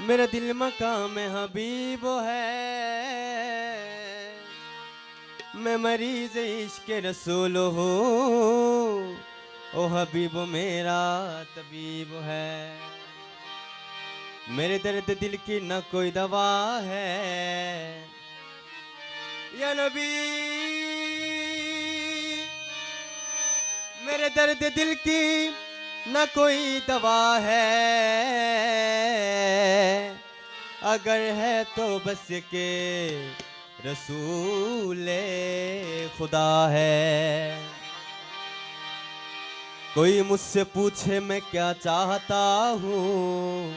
मेरा दिल मकाम हबीब है। मैं मरीज़ इश्क रसूल हो, ओ हबीब मेरा तबीब है। मेरे दर्द दिल की न कोई दवा है। या नबी, मेरे दर्द दिल की न कोई दवा है। अगर है तो बस के रसूल खुदा है। कोई मुझसे पूछे मैं क्या चाहता हूँ?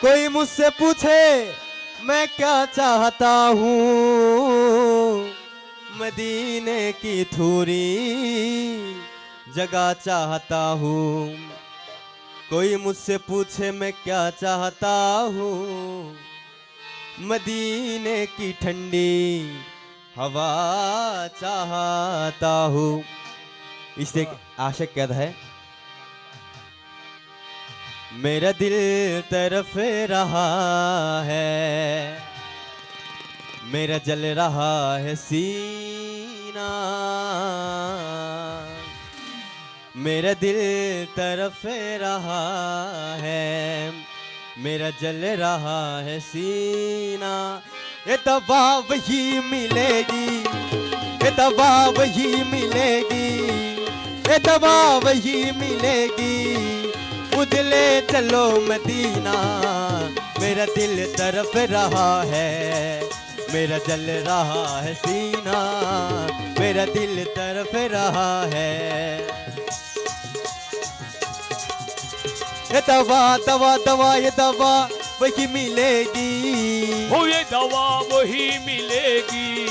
कोई मुझसे पूछे मैं क्या चाहता हूँ? मदीने की थोड़ी जगह चाहता हूँ। कोई मुझसे पूछे मैं क्या चाहता हूँ। मदीने की ठंडी हवा चाहता हूँ। इससे आशक क्या है, मेरा दिल तरफ़ रहा है, मेरा जल रहा है, सीना मेरा दिल तरफ़ रहा है, मेरा जल रहा है सीना। ये दवा वही मिलेगी, ये दवा वही मिलेगी, ये दवा वही मिलेगी। उजले चलो मदीना मेरा दिल तरफ़ रहा है, मेरा जल रहा है सीना, मेरा दिल तरफ़ रहा है। दवा दवा दवा ये दवा वही मिलेगी। हो ये दवा वही मिलेगी।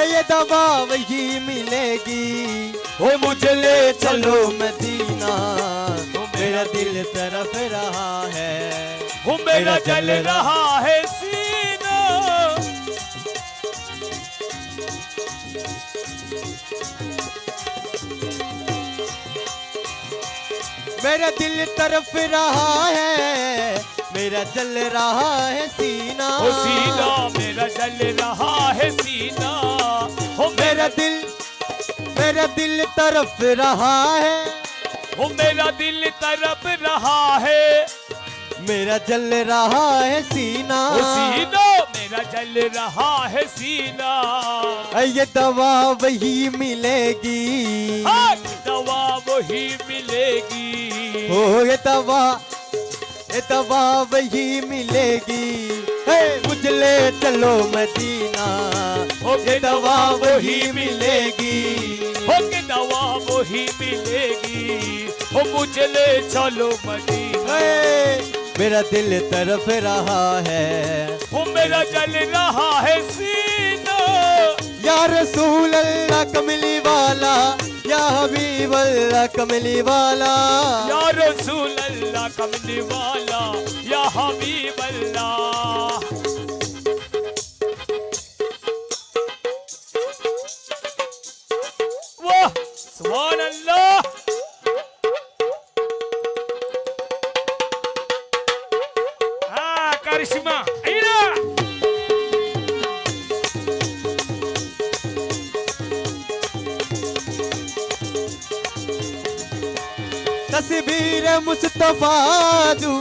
ये दवा वही मिलेगी। ओ मुझे ले चलो मदीना। तो मेरा दिल तरफ़ रहा है। हो मेरा जल रहा है। सीना। मेरा दिल तरफ़ रहा है मेरा जल रहा है सीना। हो सीना मेरा जल रहा है सीना। हो मेरा दिल मेरा दिल तरफ़ रहा है। हो मेरा दिल तरफ़ रहा है। मेरा जल रहा है सीना। हो सीना मेरा जल रहा है सीना ये दवा वही मिलेगी। हाँ, दवा वही मिलेगी। ओ ये दवा ये दवा वही मिलेगी। हे मुझले चलो मदीना। हो ये दवा वही मिलेगी। हो के दवा वही मिलेगी। हो मुझे ले चलो मदीना। मेरा दिल तरफ़ रहा है। वो मेरा जल रहा है सीना या रसूल अल्लाह कमली वाला, या हबीब अल्लाह कमली वाला। या रसूल अल्लाह कमली वाला, या हबीब अल्लाह वाह सुभान अल्लाह तस्वीर मुस्तफ़ा तू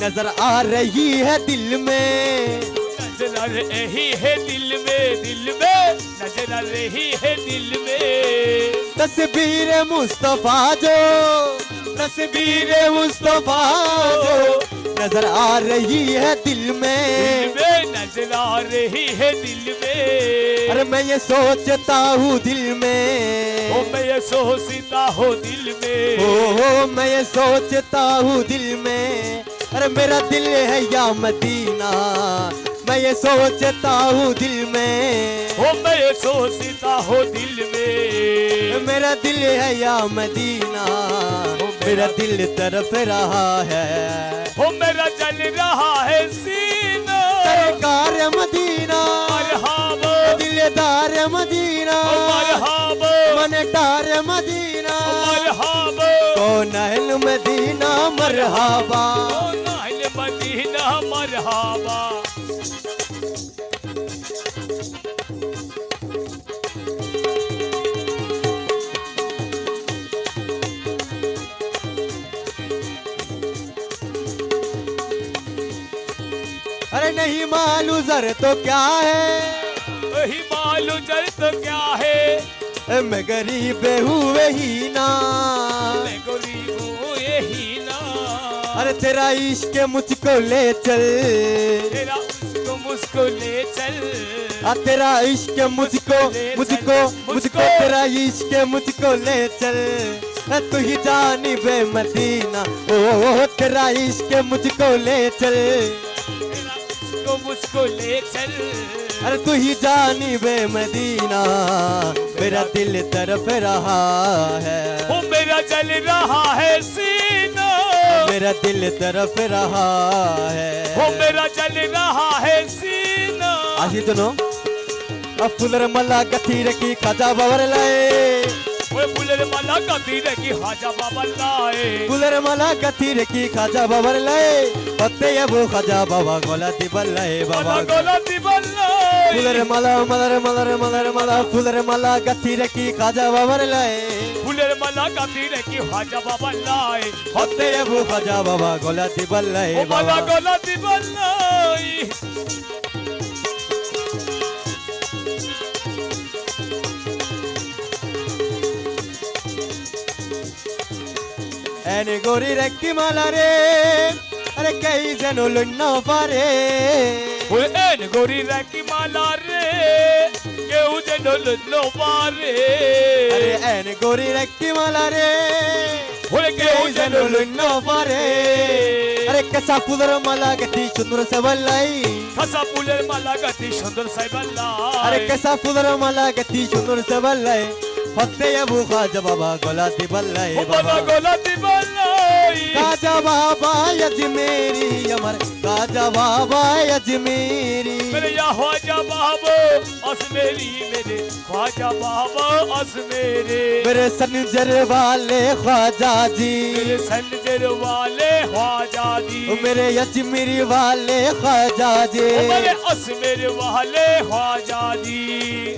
नज़र आ रही है दिल में। नज़र आ रही है दिल में दिल में नज़र आ रही है दिल में। तस्वीर मुस्तफ़ा जो तस्वीर मुस्तफ़ा जो नज़र आ रही है दिल में। नज़र आ रही है दिल में। अरे मैं ये सोचता हूँ दिल में। ओ में ये सोचता हूँ दिल में। ओ हो मैं ये सोचता हूँ दिल में। अरे मेरा दिल है या मदीना मैं ये सोचता हूँ दिल में। ओ मैं ये सोचता हूँ दिल में। मेरा दिल है या मदीना मेरा दिल तरफ़ रहा है। ओ मेरा जल रहा है मदीना। मरहबा। मनटार मदीना मरहबा। नाइल मदीना मरहबा। अरे नहीं मालू जर तो क्या है? वही मालूम जल तो क्या है? मैं गरीब हुए ही ना। मैं गरीब हूँ यही ना। अरे तेरा इश्क मुझको ले चल। तेरा मुझको ले चल। आ तेरा इश्क मुझको मुझको मुझको। तेरा इश्क मुझको ले चल। तू ही जानी बे मदीना ओ, तेरा इश्क मुझको ले चल। उसको ले चल अरे तू ही जानी बे मदीना मेरा दिल तरफ़ रहा है। वो मेरा जल रहा है सीना। मेरा दिल तरफ़ रहा है। वो मेरा जल रहा है सीना। आशी दोनों अब फुलर मल्ला गथी रखी खाजा बाबर लाए। माला का तीर की हाजा बाबा लाए। फुलर मला गथी रखी खाजा बाबर लाए। पत्ते ये वो खाजा बाबा गोला दिबल लाए बाबा। गोला दिबल लाए। फुलर मला मलर मलर मलर मला फुलर मला गथी रखी खाजा बाबर लाए। बुलर माला का तीर की हाजा बाबा लाए। पत्ते ये वो खाजा बाबा गोला दिबल लाए बाबा। गोला दिबल लाए। एने गोरी रखी माला रे अरे कई जनो लुन्नो पारे वो एन गोरी रखी माला रे के उजे नो लो पारे अरे एने गोरी रखी माला रे वो के कई उजे जनो लुन्नो पारे अरे कसा फुलर मला गती सुंदर सबलाई खसा बुलर माला का ती सुंदर साहिब लाए गोला दिबल्लाई वो माला बाबा गोला दिबल लाए काजा बाबा यजमेरी अमर। काजा बाबा यजमेरी मेरे या ख्वाजा बाबो अस मेरी। मेरे ख्वाजा बाबो अस मेरे मेरे सनजर वाले ख्वाजा जी। मेरे संजर वाले ख्वाजा जी। मेरे यजमेरी वाले ख्वाजा जी। मेरे अस मेरे वाले ख्वाजा जे।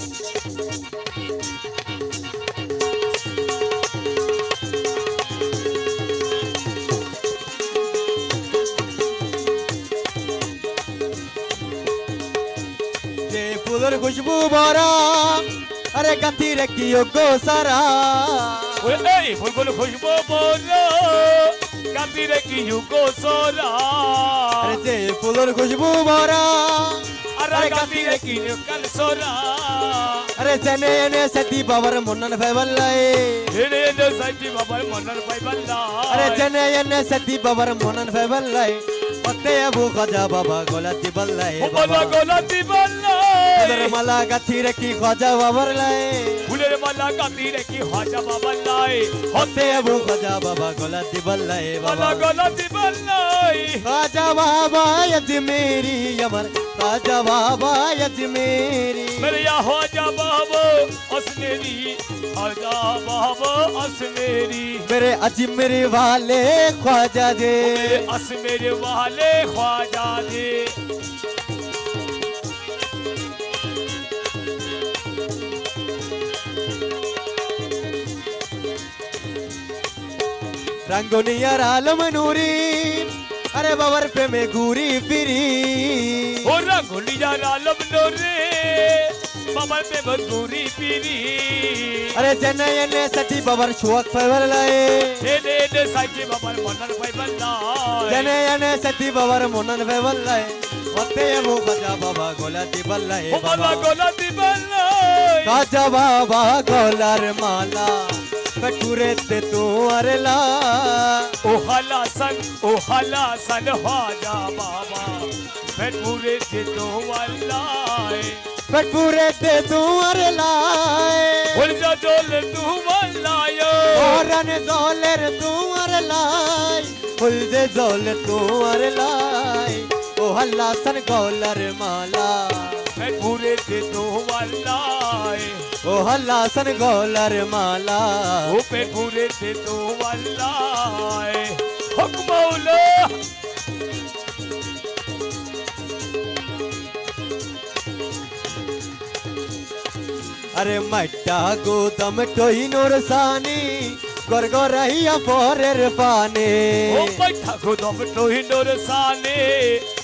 फुलर खुशबू भरा अरे गथी रखियो गो सारा ओए ए फुलगुल खुशबू बोलो गाती रे की युगो सोरा अरे जे फुलर खुशबू भरा अरे गाती रे की कल सोरा अरे जने ने सती बाबर मुन्नन फेवल्लाई हेरे दो सच्ची बाबा मनन पाई बल्ला अरे जने ने सती बाबर मुन्नन फेवल्लाई पत्ते अबू खजा बाबा गोला दिबल्लाई ओ फुलर मला गथी रखी ख्वाजा बाबर लाई फुलेर मला गाती रे की हाजा बाबा लाए। पत्ते अबू खजा बाबा गोला दिबल्लाई बल्ला बाबा। गोला दी बल्लाई खाजा बाबा यजमेरी अमर खाजा बाबा यजमेरी मेरे। या हाजा बाबो असनेरी हाजा बाबो असमेरी मेरे। अजमेरी वाले ख्वाजा दे। मेरे अस मेरे वाले ख्वाजा दे। रंगोनियर आलम नूरी अरे बवर पे मैं घूरी फिरी। ओ रंगोलिया लालम नोरे बबल पे मजबूरी पीरी अरे चेन्नई ने सची बवर शुवक फेवर लाए। ने ने साइकी बबल मनन पाई बल्ला चेन्नई ने सची बवर मुनन फेवर लाए। वक्ते वो खजा बाबा गोला दी बल्लाए बाबा गोला दी बल्ला खाजा बाबा गोलार माला। कटूरे ते तू अरला। ओ हला सन ओ हला सन हाजा बाबा। से तो कटूरे ते तू अरलाए। बोल जा जोल तू वल्लायो ओरन जोलर तू अरलाए। फुल दे जोल तू अरलाए। ओ हल्ला सन गोलर माला। ओ पे पूरे ते तो वल्लाए। हुक्म बोलो अरे मट्टा गोदम टोई नूर सानी रही पोरेर पाने। ओ मट्टा गोदम टोई नूर सानी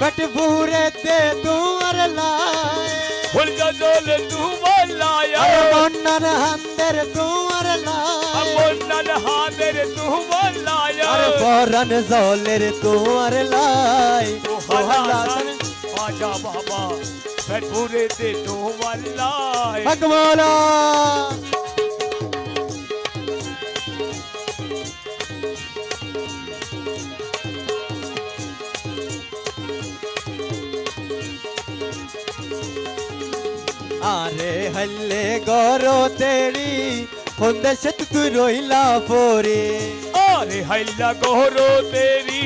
कटपूरे ते तू अर लाए। हुन गजोल तू लाया अरे मोनन हांदर तू अर लाए मोनन हांदर तू लाया अरे फ़ौरन जोलर तू अर लाए तू हलासन आजा बाबा कटपूरे ते तू लाए। हक আরে হল্লে গর তেরি হন্দে সে তুই রইলা পরে। আরে হাইলা গহরো তেরি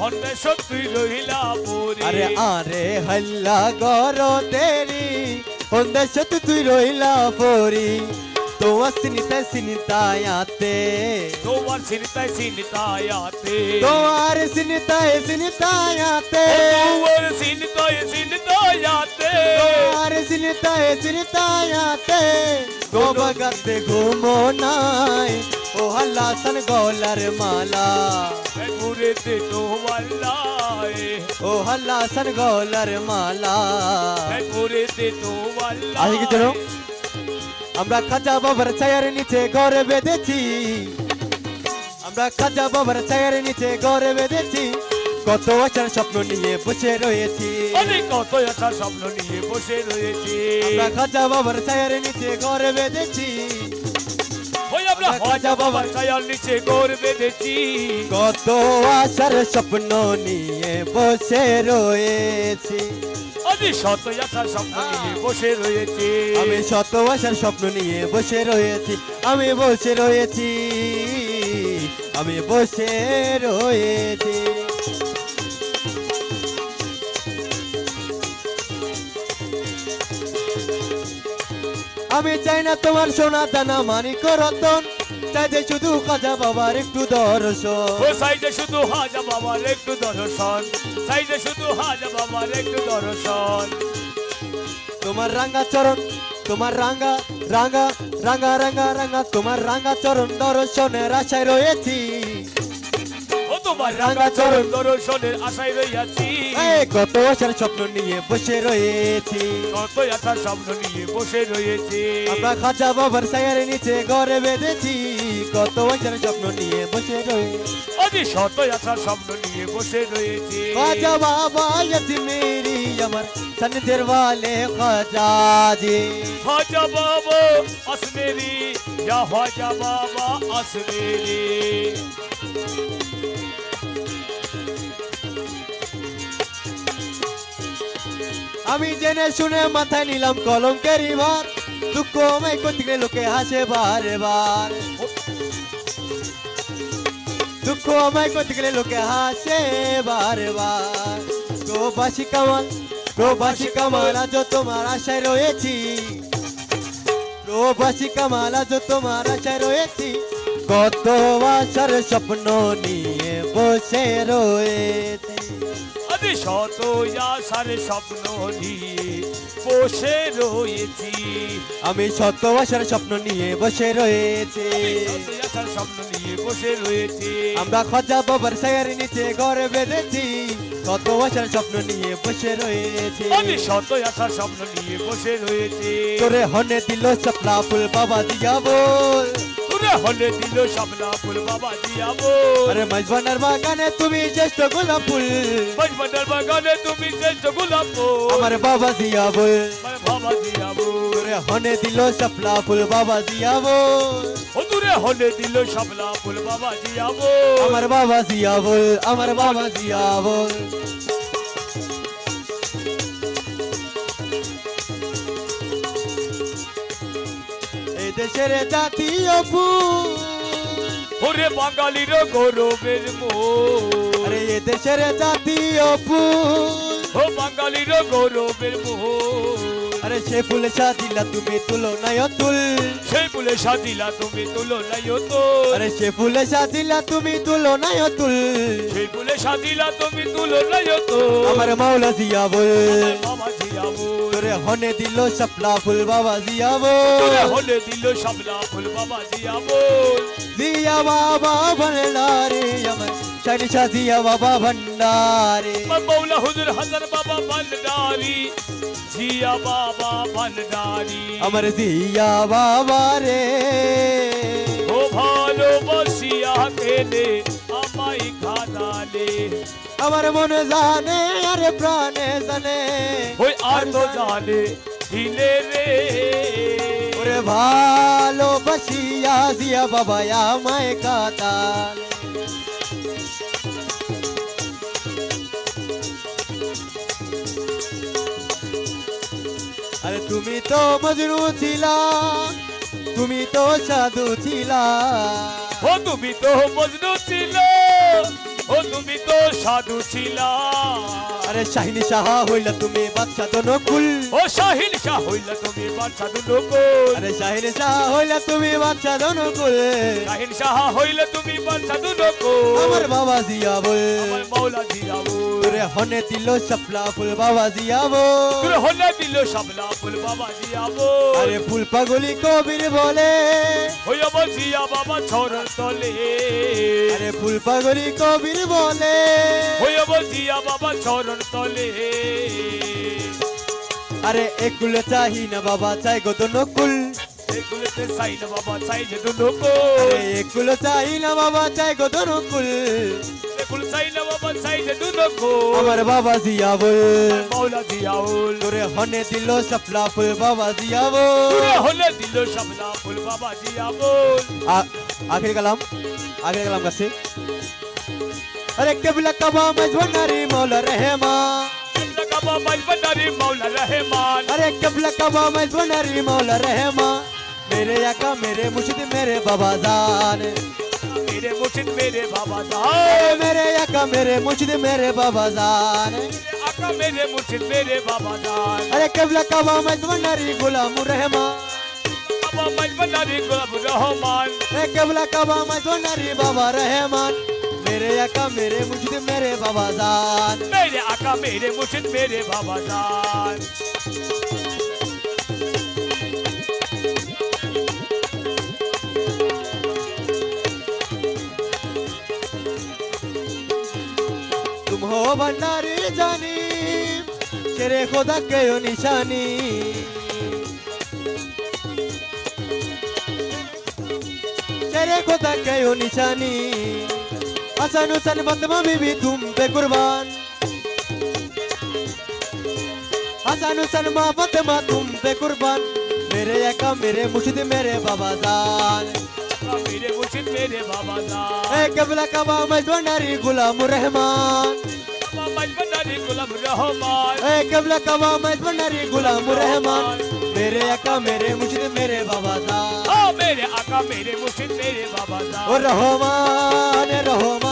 হন্ডে সত্যি রইলা পরে। আরে আরে হল্লা গর তেরি হন্দে সে তুই রইলা পরি। दोसिन तसिनतायाते दो बार सिन तसिनतायाते दो आर सिन तसिनतायाते दो बार सिन तसिनतायाते दो आर सिन तसिनतायाते दो भगत घूमो नाय ओ हल्ला सन गोलर माला। पूरे ते तो वल्लाए। ओ हल्ला सन गोलर माला। पूरे ते तो वल्लाए आगे चलो আমরা খাজা বাবার ছায়ার নিচে ঘরে বেঁধেছি। আমরা খাজা বাবার ছায়ার নিচে ঘরে বেঁধেছি। কত আচার স্বপ্ন নিয়ে বসে রয়েছি। অনেক কত আচার স্বপ্ন নিয়ে বসে রয়েছি। আমরা খাজা বাবার ছায়ার নিচে ঘরে বেঁধেছি। ওই আমরা হাজা বাবার ছায়ার নিচে গোর বেঁধেছি। কত আশার স্বপ্ন নিয়ে বসে রয়েছি। আমি শত আশার স্বপ্ন নিয়ে বসে রয়েছি। আমি শত আশার স্বপ্ন নিয়ে বসে রয়েছি। আমি বসে রয়েছি। আমি বসে রয়েছি। আমি চাই না তোমার সোনা দানা মানিক রতন। চাই যে শুধু কাজা বাবার একটু দর্শন। ও সাইডে শুধু হাজা বাবার একটু দর্শন। সাইডে শুধু হাজা বাবার একটু দর্শন। তোমার রাঙ্গা চরণ তোমার রাঙ্গা রাঙ্গা রাঙ্গা রাঙ্গা রাঙ্গা তোমার রাঙ্গা চরণ দর্শনের আশায় রয়েছি। তোমার রাঙা চরণ দর্শনের আশায় রইয়াছি। কত আশার স্বপ্ন নিয়ে বসে রয়েছি। কত আশার স্বপ্ন নিয়ে বসে রয়েছি। আমরা খাজা বাবার সায়ার নিচে ঘরে বেঁধেছি। কত বছর স্বপ্ন নিয়ে বসে রয়ে শত স্বপ্ন নিয়ে বসে রয়েছি। বাবা মেরি আমার বালে বাবা আসমেরি বাবা আসমেরি আমি জেনে শুনে মাথায় নিলাম কলঙ্কের ভার দুঃখ আমায় কোন লোকে হাসে বারে বার। দুঃখ আমায় করতে গেলে লোকে হাসে বারবার প্রবাসী কামাল প্রবাসী কামাল আজ তোমার আশায় রয়েছি প্রবাসী কামাল আজ তোমার আশায় রয়েছি কত আশার স্বপ্ন নিয়ে বসে রয়েছি আজি শত আশার স্বপ্ন নিয়ে বসে রয়েছি। আমি শত আশার স্বপ্ন নিয়ে বসে রয়েছি। আশার স্বপ্ন নিয়ে বসে রয়েছি। আমরা খজা বাবার সায়ার নিচে ঘরে বেঁধেছি। কত আশার স্বপ্ন নিয়ে বসে রয়েছি। আমি শত আশার স্বপ্ন নিয়ে বসে রয়েছি। তোরে হনে দিল চপলা ফুল বাবা দিয়া বল। ওরে হলে দিল শাপলা ফুল বাবা জিয়া বল। আরে মজবানার বাগানে তুমি জ্যেষ্ঠ গোলাপ ফুল। বজবন্ডার বাগানে তুমি শ্রেষ্ঠ গোলাপ ফুল। আমার বাবা জিয়া আমার বাবা জিয়া বল। তোরে হনে দিল শাপলা ফুল বাবা জিয়া বল। হলে দিল শাপলা ফুল বাবা জিয়া আমার বাবা জিয়া বল আমার বাবা জিয়া দেশের জাতীয় ফুল। ওরে বাঙালির গৌরবের মোহ আরে এ দেশের জাতীয় ফুল। ও বাঙালির গৌরবের মোহ আরে সে ফুল সাজিলা তুমি তুলো নাই তুল সেই ফুলে সাজিলা তুমি তুলো নাই তো আরে সে ফুল সাজিলা তুমি তুলো নাই তুল সেই ফুলে সাজিলা তুমি তুলো নাই তো আমার মাওলা জিয়া বল। বাবা জিয়া বল। তোরে হনে দিল শাপলা ফুল বাবা জিয়া তোরে বল হলে দিল শাপলা ফুল বাবা জিয়া বল। জিয়া বাবা ভন্ডারে আমার শানি জিয়া বাবা ভন্ডারে। মৌলা হুজুর হাসান বাবা ভান্ডারি। जिया बाबा भंडारी। अमर जिया बाबा रे। ओ भालो बसिया दे अमाई खादा ले। अमर मन जाने अरे प्राणे जने। ओए आंदो तो जाने हिले रे। ओरे भालो बसिया जिया बाबा या माई खादा ले আরে তুমি তো মজনু ছিলা, তুমি তো সাধু ছিলা। ও তুমি তো মজনু ছিল, ও তুমি তো সাধু ছিলা। আরে শাহিনী সাহা হইলা তুমি বাচ্চা দনকুল। ও শাহিন শাহ হইল তুমি বাদশা দুলোকল আরে শাহিনী সাহা হইলা তুমি বাচ্চা দনকুল। শাহিন শাহ হইল তুমি বাদশা দুলোকল আমার বাবা জিয়া বল আমার মাওলা জিয়া বল তোরে হনে দিল শাপলা ফুল বাবা জিয়া বল তোর হলে দিল শাপলা ফুল বাবা জিয়া বল আরে ফুল পাগলি কবির বলে। আমার জিয়া বাবা ছড়ার তলে। আরে ফুল পাগলি কবির বলে। আমার জিয়া বাবা ছড়ার আরে একুল চাহি চাই না বাবা চাই যে তো চাই গো তো নকুল একুল চাই না বাবা চাই যে তো নকুল বাবা জিয়াউল মাওলা জিয়াউল তোরে হনে ফুল বাবা জিয়াউল তোরে আখির কালাম আখির কালাম কাছে। अरे के कबा कबा मजबनारी मौला रहमान अरे किबला कबा मजबनारी मौला रहमान मेरे आका मेरे मुर्शिद मेरे बाबा जान। मेरे मुर्शिद मेरे बाबा जान। मेरे आका मेरे मुर्शिद मेरे बाबादान आका मेरे मुर्शिद मेरे बाबा जान। अरे किबला कबा मजबनारी गुलाम रहमान बाबा मजबनारी गुलाम रहमान रे कबला कबा मजबनारी बाबा रहमान आका मेरे मुर्शिद मेरे बाबा जान। मेरे आका मेरे मुर्शिद मेरे बाबा जान। तुम हो भंडारी जानी तेरे खुदा के हो निशानी। तेरे खुदा के हो निशानी। हसन हुसन बदमा बीबी तुम पे कुर्बान। हसन हुसन माँ बदमा तुम पे कुर्बान। मेरे यका मेरे मुर्शिद मेरे बाबा आका मेरे मुर्शिद मेरे बाबा ए कबला कबा मजदूरी गुलाम रहमान। काबा माइलबांडारी रहमान। ए कबला कबा मजदूरी गुलाम रहमान। मेरे यका मेरे मुर्शिद मेरे बाबा ओ मेरे आका मेरे मुर्शिद मेरे बाबा जान। रहमान रहमान।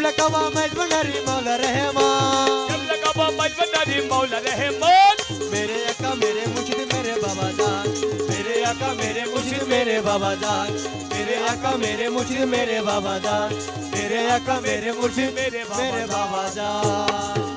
कबा मजबूरी मौला रहमान मौला। रहमान मेरे अका मेरे मुझद मेरे बाबा जान। मेरे अका मेरे मुझद बाबा जान। मेरे आका मेरे मुझे मेरे बाबा जान। मेरे आका मेरे मेरे बाबा मेरे बाबा जान।